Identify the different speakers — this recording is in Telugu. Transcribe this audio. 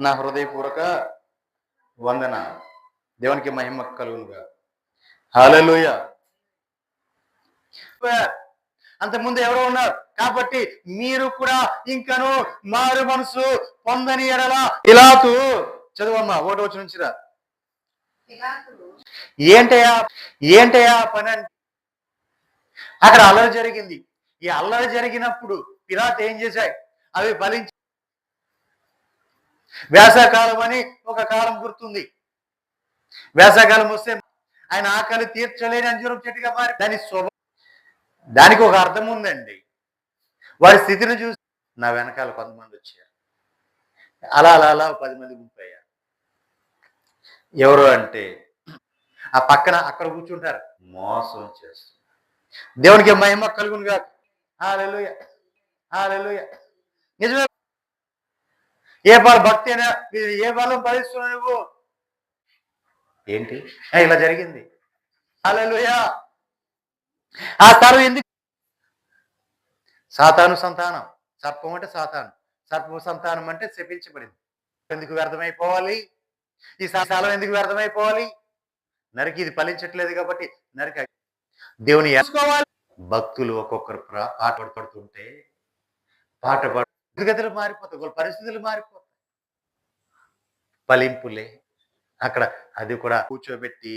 Speaker 1: నా హృదయపూర్వక వందన. దేవునికి మహిమ కలుగునుగా. హల్లెలూయ. అంతకుముందు ఎవరో ఉన్నారు. కాబట్టి మీరు కూడా ఇంకను మారు మనసు పొందని ఎడల ఇలాతు చదువమ్మా ఒకటి వచ్చి నుంచిరా
Speaker 2: పిలాతు
Speaker 1: ఏంటయ్యా? ఏంటయ్యా పని అంటే? అక్కడ అల్లరి జరిగింది. ఈ అల్లరి జరిగినప్పుడు పిలాత్ ఏం చేశాయి అవి ఫలించి వేసవకాలం అని ఒక కాలం గుర్తుంది. వేసవకాలం వస్తే ఆయన ఆకలి తీర్చలేని అంజూరం చెట్టుగా మారి దాని స్వభావం దానికి ఒక అర్థం ఉందండి. వారి స్థితిని చూసి నా వెనకాల కొంతమంది వచ్చారు. అలా అలా అలా పది మంది గుంపయ్యారు. ఎవరు అంటే ఆ పక్కన అక్కడ కూర్చుంటారు. మోసం చేస్తున్నారు. దేవునికి మహిమ కలుగును కాక హాలెలుయ. హాలెలుయ. నిజమే ఏ బల భక్తి అయినా ఏ బలం భరిస్తున్నావు నువ్వు? ఏంటి? ఇలా జరిగింది. హాలెలుయ ఆ స్థలం ఎందుకు? సాతాను సంతానం. సర్పం అంటే సాతాను. సర్ప సంతానం అంటే శపించబడింది. ఎందుకు వ్యర్థమైపోవాలి? ఈ స్థలం ఎందుకు వ్యర్థమైపోవాలి? నరికి ఇది ఫలించట్లేదు కాబట్టి నరికి దేవుని భక్తులు ఒక్కొక్కరు పాట పడుతుంటే పాట పాడు స్థితిగతులు మారిపోతాయి వాళ్ళ పరిస్థితులు మారిపోతాయి. ఫలింపులే. అక్కడ అది కూడా కూర్చోబెట్టి